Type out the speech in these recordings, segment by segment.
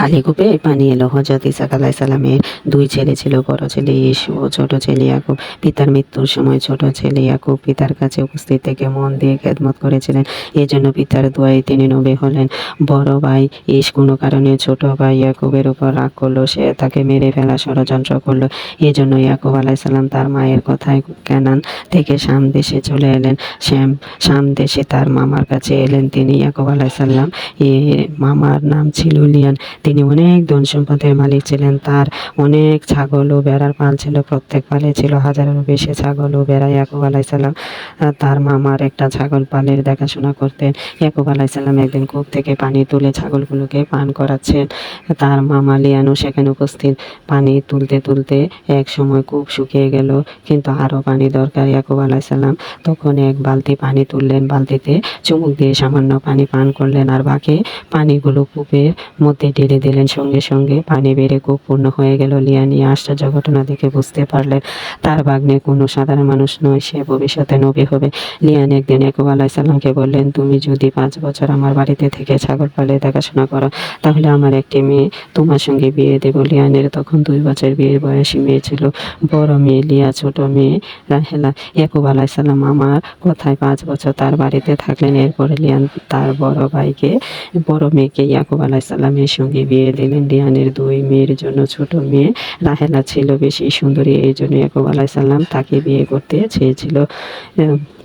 খালি কূপে পানি এলো। হজরত ইসাক আলাহ সালামের দুই ছেলে ছিল, বড় ছেলে ইসু ও ছোট ছেলে ইয়াকুব। পিতার মৃত্যুর সময় ছোট ছেলে ইয়াকুব পিতার কাছে উপস্থিত থেকে মন দিয়ে খেদমত করেছিলেন। এই জন্য পিতার দোয়ায় তিনি নবী হলেন। বড় ভাই ইস কোনো কারণে ছোট ভাই ইয়াকুবের উপর রাগ করল, সে তাকে মেরে ফেলা ষড়যন্ত্র করল। এই জন্য ইয়াকুব আলাইসাল্লাম তার মায়ের কথায় কেনান থেকে শাম দেশে চলে এলেন। শ্যাম, শাম দেশে তার মামার কাছে এলেন। তিনি ইয়াকুব আলাইসাল্লাম এ মামার নাম ছিল লিয়ান তিনি অনেক ধন সম্পদের মালিক ছিলেন। তার অনেক ছাগল ও বেড়ার পাল ছিল, প্রত্যেক পালে ছিল হাজারেরও বেশি ছাগল ও বেড়া ইয়াকুব আলাইসাল্লাম তার মামার একটা ছাগল পালের দেখাশোনা করতেন। ইয়াকুব আলাইসাল্লাম একদিন কূপ থেকে পানি তুলে ছাগলগুলোকে পান করাচ্ছেন। তার মামা লিয়ানও সেখানে উপস্থিত। পানি তুলতে তুলতে এক সময় কূপ শুকিয়ে গেল, কিন্তু আরও পানি দরকার। ইয়াকুব আলাইসাল্লাম তখন এক বালতি পানি তুললেন, বালতিতে চুমুক দিয়ে সামান্য পানি পান করলেন। আর বাকি পানিগুলো কূপের মধ্যে ঢেলে দিলেন। সঙ্গে সঙ্গে পানি বেড়ে কূপ পূর্ণ হয়ে গেল। লিয়ানি আশ্চর্য ঘটনা দেখে বুঝতে পারলেন তার বাগ্নে কোনো সাধারণ মানুষ নয়, সে ভবিষ্যতে নবী হবে। লিয়ান একদিন ইয়াকুব আলাইসাল্লামকে বললেন, তুমি যদি পাঁচ বছর আমার বাড়িতে থেকে ছাগল পালে দেখাশোনা করো, তাহলে আমার একটি মেয়ে তোমার সঙ্গে বিয়ে দেব। লিয়ানের তখন দুই বছর বিয়ের বয়সী মেয়ে ছিল। বড় মেয়ে, লিয়া ছোট মেয়ে রাহেলা। ইয়াকুব আলাইসাল্লাম আমার কথায় পাঁচ বছর তার বাড়িতে থাকলেন। এরপরে লিয়ান তার বড় ভাইকে, বড় মেয়েকে ইয়াকুব আলাইসাল্লামের সঙ্গে বিয়ে দিলেন। লিয়ানের দুই মেয়ের জন্য ছোট মেয়ে রাহেলা ছিল বেশি সুন্দরী। এই জন্য ইয়াকুব আলাইসাল্লাম তাকে বিয়ে করতে চেয়েছিল।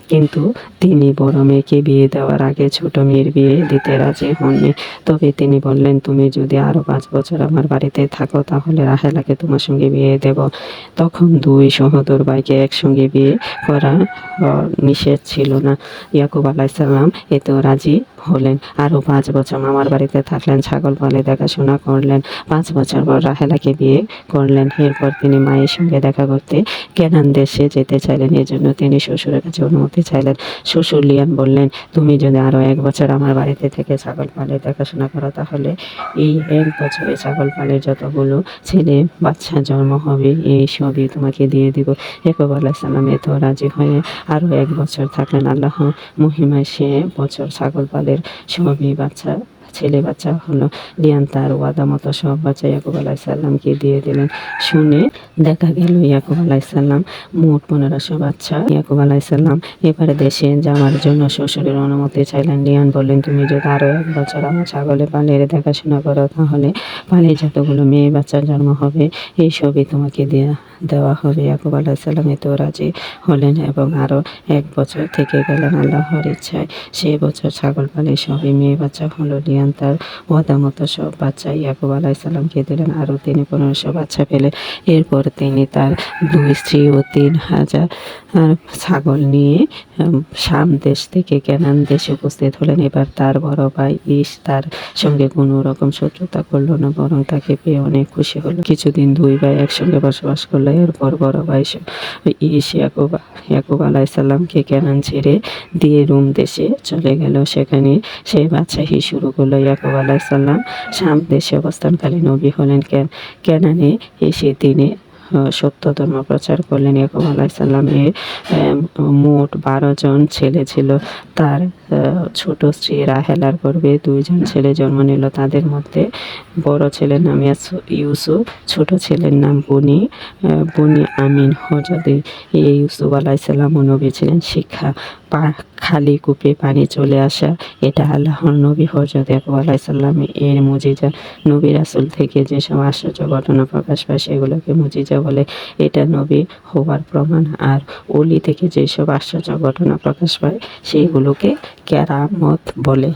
কিন্তু তিনি বড় মেয়েকে বিয়ে দেওয়ার আগে ছোট মেয়ের বিয়ে দিতে রাজি হননি। তবে তিনি বললেন, তুমি যদি আরও পাঁচ বছর আমার বাড়িতে থাকো, তাহলে রাহেলাকে তোমার সঙ্গে বিয়ে দেব। তখন দুই সহোদর ভাইকে একসঙ্গে বিয়ে করা নিষেধ ছিল না। ইয়াকুব আলাইসাল্লাম এতেও রাজি হলেন। আরও পাঁচ বছর মামার বাড়িতে থাকলেন, ছাগল পালে দেখাশোনা করলেন। পাঁচ বছর পর রাহেলাকে বিয়ে করলেন। এরপর তিনি মায়ের সঙ্গে দেখা করতে কেনান দেশে যেতে চাইলেন। এই জন্য তিনি শ্বশুরের কাছে অনুমতি চাইলেন। শ্বশুর লিয়ান বললেন, তুমি যদি আরও এক বছর আমার বাড়িতে থেকে ছাগল পালে দেখাশোনা করো, তাহলে এই এক বছরে ছাগল পালের যতগুলো ছেলে বাচ্চা জন্ম হবে, এই সবই তোমাকে দিয়ে দিব। একব সালাম এত রাজি হয়ে আরও এক বছর থাকলেন। আল্লাহ মহিমায় সে বছর ছাগল পালের সবই বাচ্চা ছেলে বাচ্চা হলো। লিয়ান তার ওয়াদা মতো সব বাচ্চা ইয়াকুব আলাইসাল্লামকে দিয়ে দিলেন। শুনে দেখা গেল ইয়াকুব আলাইসাল্লাম মোট পনেরোশো বাচ্চা। ইয়াকুব আলাইসাল্লাম এবারে দেশে যাওয়ার জন্য শ্বশুরের অনুমতি চাইলেন। লিয়ান বললেন, তুমি যদি আরও এক বছর আমার ছাগলে পালের দেখাশোনা করো, তাহলে পালে যতগুলো মেয়ে বাচ্চার জন্ম হবে, এই সবই তোমাকে দেয়া দেওয়া হবে। ইয়াকুব আলাইসাল্লাম এতেও রাজি হলেন এবং আরও এক বছর থেকে গেলেন আল্লাহর ইচ্ছায়। সেই বছর ছাগল পালে সবই মেয়ে বাচ্চা হলো। লিয়ান তার ওয়াদা মতো সব বাচ্চা ইয়াকুব আলাইসাল্লামকে দিলেন আরও তিনি পনেরোশো বাচ্চা পেলেন এরপর তিনি তার দুই স্ত্রী ও তিন হাজার ছাগল নিয়ে শাম দেশ থেকে কেনান দেশে উপস্থিত হলেন। এবার তার বড় ভাই ইস তার সঙ্গে কোনো রকম শত্রুতা করল না, বরং তাকে পেয়ে অনেক খুশি হলো। কিছুদিন দুই ভাই একসঙ্গে বসবাস করল, এরপর বড় ভাই ইস ইয়াকুব ইয়াকুব আলাইসাল্লামকে কেনান ছেড়ে দিয়ে রুম দেশে চলে গেল। সেখানে সেই বাদশাহী শুরু করল। ইয়াকুব আলাইসাল্লাম শাম দেশে অবস্থানকালে নবী হলেন কেন, কেনানে এসে তিনি সত্য ধর্ম প্রচার করলেন। ইয়াকুব আলাইসাল্লামের মোট বারো জন ছেলে ছিল। তার ছোট স্ত্রী রাহেলার গর্ভে দুইজন ছেলে জন্ম নিল। তাদের মধ্যে বড় ছেলের নাম ইউসুফ, ছোট ছেলের নাম বনি বনি আমিন হজরতে এই ইউসুফ আলাইসাল্লাম ও নবী ছিলেন শিক্ষা খালি কূপে পানি চলে আসা। এটা আল্লাহর নবী হজরত ইয়াকুব আলাইসাল্লাম এর মুজিজা। নবী রাসুল থেকে যেসব আশ্চর্য ঘটনা প্রকাশ পায় সেগুলোকে মুজিজা বলে। এটা নবী হওয়ার প্রমাণ। আর অলি থেকে যেসব আশ্চর্য ঘটনা প্রকাশ পায় সেইগুলোকে ক্যারামত বলে।